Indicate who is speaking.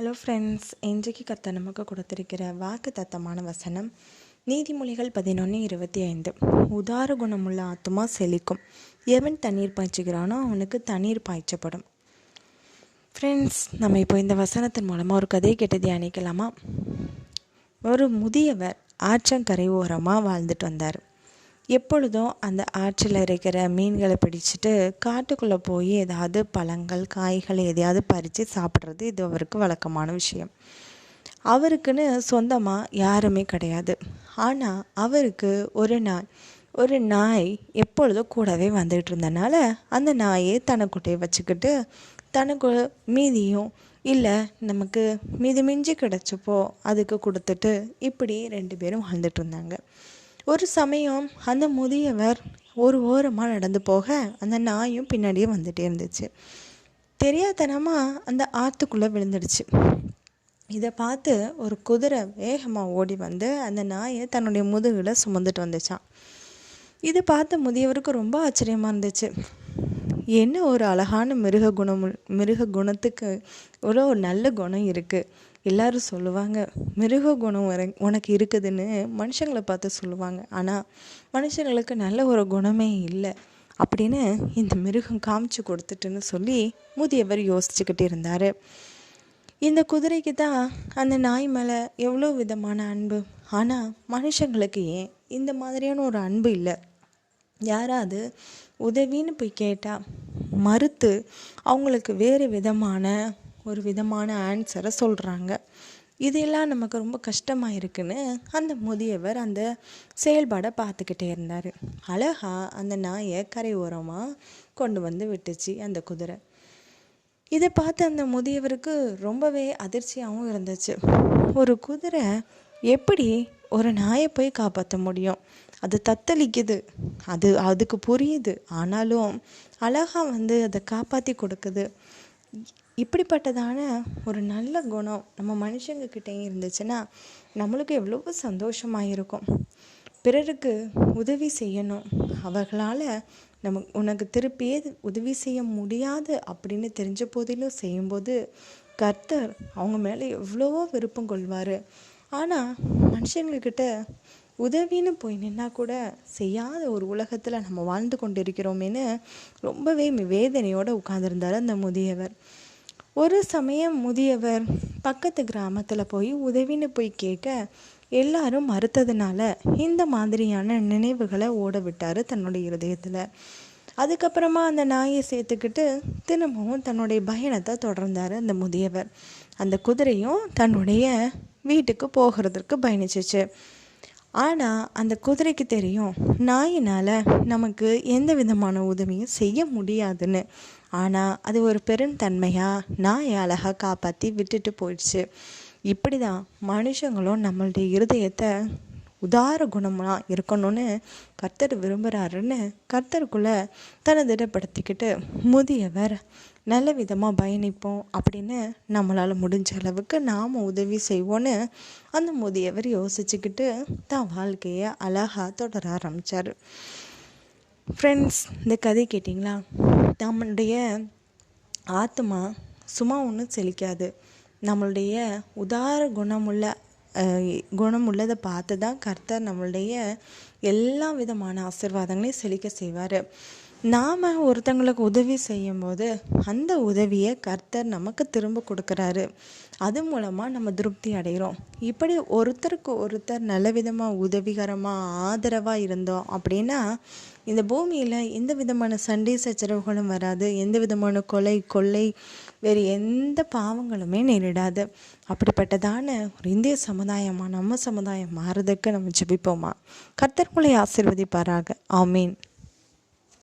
Speaker 1: Hello friends இன்றைக்கு கத்த நமக்கு கொடுத்திருக்கிற வாக்கு தத்தமான வசனம் நீதிமொழிகள் பதினொன்று இருபத்தி ஐந்து. உதார குணமுள்ள ஆத்துமா செழிக்கும். எவன் தண்ணீர் பாய்ச்சுகிறானோ அவனுக்கு தண்ணீர் பாய்ச்சப்படும். ஃப்ரெண்ட்ஸ் நம்ம இப்போ இந்த வசனத்தின் மூலமாக ஒரு கதையை கேட்டு தியானிக்கலாமா? ஒரு முதியவர் ஆற்றங்கரை ஓரமாக வாழ்ந்துட்டு வந்தார். எப்பொழுதும் அந்த ஆற்றில் இருக்கிற மீன்களை பிடிச்சிட்டு காட்டுக்குள்ளே போய் ஏதாவது பழங்கள் காய்கள் எதையாவது பறித்து சாப்பிட்றது இது அவருக்கு வழக்கமான விஷயம். அவருக்குன்னு சொந்தமாக யாருமே கிடையாது. ஆனால் அவருக்கு ஒரு நாள் ஒரு நாய் எப்பொழுதும் கூடவே வந்துகிட்டு இருந்தனால அந்த நாயை தனக்குட்டையை வச்சுக்கிட்டு தனக்கு மீதியும் இல்லை நமக்கு மீதி மிஞ்சி கிடச்சப்போ அதுக்கு கொடுத்துட்டு இப்படி ரெண்டு பேரும் வாழ்ந்துட்டு இருந்தாங்க. ஒரு சமயம் அந்த முதியவர் ஒரு ஓரமாக நடந்து போக அந்த நாயும் பின்னாடியே வந்துகிட்டே இருந்துச்சு. தெரியாதனமாக அந்த ஆற்றுக்குள்ளே விழுந்துடுச்சு. இதை பார்த்து ஒரு குதிரை வேகமாக ஓடி வந்து அந்த நாயை தன்னுடைய முதுகில் சுமந்துட்டு வந்துச்சான் இதை பார்த்து முதியவருக்கு ரொம்ப ஆச்சரியமாக இருந்துச்சு. என்ன ஒரு அழகான மிருக குணம் மிருக குணத்துக்கு ஒரு நல்ல குணம் இருக்குது எல்லாரும் சொல்லுவாங்க மிருக குணம் உனக்கு இருக்குதுன்னு மனுஷங்களை பார்த்து சொல்லுவாங்க. ஆனால் மனுஷங்களுக்கு நல்ல ஒரு குணமே இல்லை. அப்படின்னு இந்த மிருகம் காமிச்சு கொடுத்துட்டுன்னு சொல்லி முதியவர் யோசிச்சுக்கிட்டு இருந்தார். இந்த குதிரைக்கு தான் அந்த நாய் மேலே எவ்வளோ விதமான அன்பு. ஆனால் மனுஷங்களுக்கு ஏன் இந்த மாதிரியான ஒரு அன்பு இல்லை? யாராவது உதவின்னு போய் கேட்டால் மறுத்து அவங்களுக்கு வேறு விதமான ஒரு விதமான ஆன்சரை சொல்கிறாங்க இதெல்லாம் நமக்கு ரொம்ப கஷ்டமாக இருக்குன்னு அந்த முதியவர் அந்த செயல்பாடை பார்த்துக்கிட்டே இருந்தார். அழகாக அந்த நாயை கரை ஓரமாக கொண்டு வந்து விட்டுச்சு அந்த குதிரை. இதை பார்த்து அந்த முதியவருக்கு ரொம்பவே அதிர்ச்சியாகவும் இருந்துச்சு. ஒரு குதிரை எப்படி ஒரு நாயை போய் காப்பாற்ற முடியும். அது தத்தளிக்குது. அது அதுக்கு புரியுது. ஆனாலும் அழகாக வந்து அதை காப்பாற்றி கொடுக்குது. இப்படிப்பட்டதான ஒரு நல்ல குணம் நம்ம மனுஷங்கக்கிட்டேயும் இருந்துச்சுன்னா நம்மளுக்கு எவ்வளவோ சந்தோஷமாக இருக்கும் பிறருக்கு உதவி செய்யணும். அவர்களால் நம்ம உனக்கு திருப்பியே உதவி செய்ய முடியாது அப்படின்னு தெரிஞ்ச போதிலும் செய்யும்போது கர்த்தர் அவங்க மேலே எவ்வளவோ விருப்பம் கொள்வார். ஆனால் மனுஷங்கக்கிட்ட உதவின்னு போய் நின்னா கூட செய்யாத ஒரு உலகத்தில் நம்ம வாழ்ந்து கொண்டு இருக்கிறோமேனு ரொம்பவே வேதனையோடு உட்கார்ந்துருந்தார் அந்த முதியவர். ஒரு சமயம் முதியவர் பக்கத்து கிராமத்தில் போய் உதவின்னு போய் கேட்க எல்லாரும் மறுத்ததுனால இந்த மாதிரியான நினைவுகளை ஓட விட்டார் தன்னுடைய இருதயத்தில். அதுக்கப்புறமா அந்த நாயை சேர்த்துக்கிட்டு திரும்பவும் தன்னுடைய பயணத்தை தொடர்ந்தார் அந்த முதியவர். அந்த குதிரையும் தன்னுடைய வீட்டுக்கு போகிறதுக்கு பயணிச்சிச்சு. ஆனால் அந்த குதிரைக்கு தெரியும் நாயினால் நமக்கு எந்த விதமான உதவியும் செய்ய முடியாதுன்னு. ஆனால் அது ஒரு பெருந்தன்மையாக நாயை அழகாக காப்பாற்றி விட்டுட்டு போயிடுச்சு. இப்படி தான் மனுஷங்களும் நம்மளுடைய இருதயத்தை உதார குணமாக இருக்கணும்னு கர்த்தர் விரும்புகிறாருன்னு கர்த்தருக்குள்ளே தன்னை திடப்படுத்திக்கிட்டு முதியவர் நல்ல விதமாக பயணிப்போம் அப்படின்னு நம்மளால் முடிஞ்ச அளவுக்கு நாம் உதவி செய்வோன்னு அந்த முதியவர் யோசிச்சுக்கிட்டு தான் வாழ்க்கையை அழகாக தொடர ஆரம்பித்தார் ஃப்ரெண்ட்ஸ் இந்த கதை கேட்டிங்களா? நம்மளுடைய ஆத்மா சும்மா ஒன்றும் செழிக்காது. நம்மளுடைய உதார குணமுள்ள குணம் உள்ளதை பார்த்து தான் கர்த்தர் நம்மளுடைய எல்லா விதமான ஆசிர்வாதங்களையும் செழிக்க செய்வார். நாம் ஒருத்தங்களுக்கு உதவி செய்யும்போது அந்த உதவியை கர்த்தர் நமக்கு திரும்ப கொடுக்குறாரு. அது மூலமாக நம்ம திருப்தி அடைகிறோம் இப்படி ஒருத்தருக்கு ஒருத்தர் நல்ல விதமாக உதவிகரமாக ஆதரவாக இருந்தோம் அப்படின்னா இந்த பூமியில் எந்த விதமான சண்டை சச்சரவுகளும் வராது. எந்த விதமான கொலை கொள்ளை வேறு எந்த பாவங்களுமே நேரிடாது. அப்படிப்பட்டதான ஒரு இந்திய சமுதாயமாக நம்ம சமுதாயம் மாறுறதுக்கு நம்ம ஜெபிப்போமா? கர்த்தர்களை ஆசிர்வதிப்பாராக. ஆமீன்.